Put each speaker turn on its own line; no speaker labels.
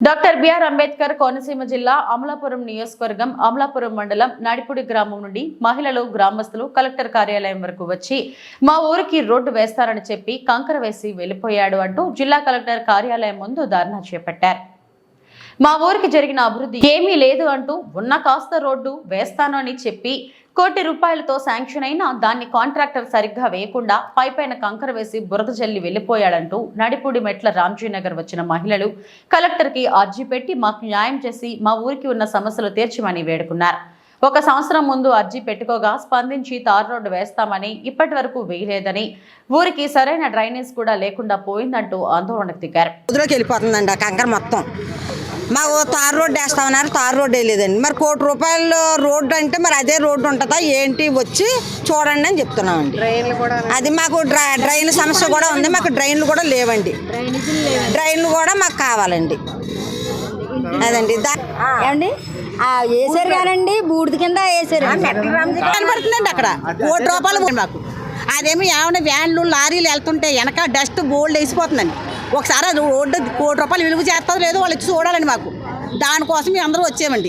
Doctor BR Ambedkar Konaseema జిల్లా అమలాపురం నియోజకవర్గం అమలాపురం మండలం నడిపుడి గ్రామం నుండి మహిళలు గ్రామస్తులు కలెక్టర్ కార్యాలయం వరకు వచ్చి మా ఊరికి రోడ్డు వేస్తారని చెప్పి కంకర వేసి వెళ్ళిపోయాడు అంటూ జిల్లా కలెక్టర్ కార్యాలయం ముందు ధర్నా చేపట్టారు. మా ఊరికి జరిగిన అభివృద్ధి ఏమీ లేదు అంటూ ఉన్న కాస్త రోడ్డు వేస్తాను అని చెప్పి కోటి రూపాయలతో శాంక్షన్ అయినా దాన్ని కాంట్రాక్టర్ సరిగ్గా వేయకుండా పైపైన కంకర వేసి బురద జల్లి వెళ్ళిపోయాడంటూ నడిపూడి మెట్ల రామ్జీనగర్ వచ్చిన మహిళలు కలెక్టర్కి అర్జీ పెట్టి మాకు న్యాయం చేసి మా ఊరికి ఉన్న సమస్యలు తీర్చమని వేడుకున్నారు. ఒక సంవత్సరం ముందు అర్జీ పెట్టుకోగా స్పందించి తార్ రోడ్డు వేస్తామని ఇప్పటి వరకు వేయలేదని ఊరికి సరైన డ్రైనేజ్ కూడా లేకుండా పోయిందంటూ ఆందోళనకు దిగారు
వెళ్ళిపోతుందండి కంకర మొత్తం. మా ఓ తార్ రోడ్డు వేస్తామన్నారు తార్ రోడ్డు వేయలేదండి మరి కోటి రూపాయల రోడ్డు అంటే మరి అదే రోడ్డు ఉంటుందా? ఏంటి? వచ్చి చూడండి అని చెప్తున్నామండి. అది మాకు డ్రై డ్రైన్ సమస్య కూడా ఉంది. మాకు డ్రైన్లు కూడా లేవండి. డ్రైన్లు కూడా మాకు కావాలండి. అదండి.
ఏమండి? ఆ వేసారు కానండి. బూడిద కింద వేసారు
కనపడుతుందండి అక్కడ. కోటి రూపాయలు ఉంది మాకు. అదేమి ఏమైనా వ్యాన్లు లారీలు వెళ్తుంటే వెనక డస్ట్ బోల్డ్ వేసిపోతుందండి. ఒకసారి అది రోడ్డు కోటి రూపాయలు విలువ చేస్తుందో లేదో వాళ్ళు వచ్చి చూడాలండి మాకు. దానికోసం మేము అందరూ వచ్చామండి.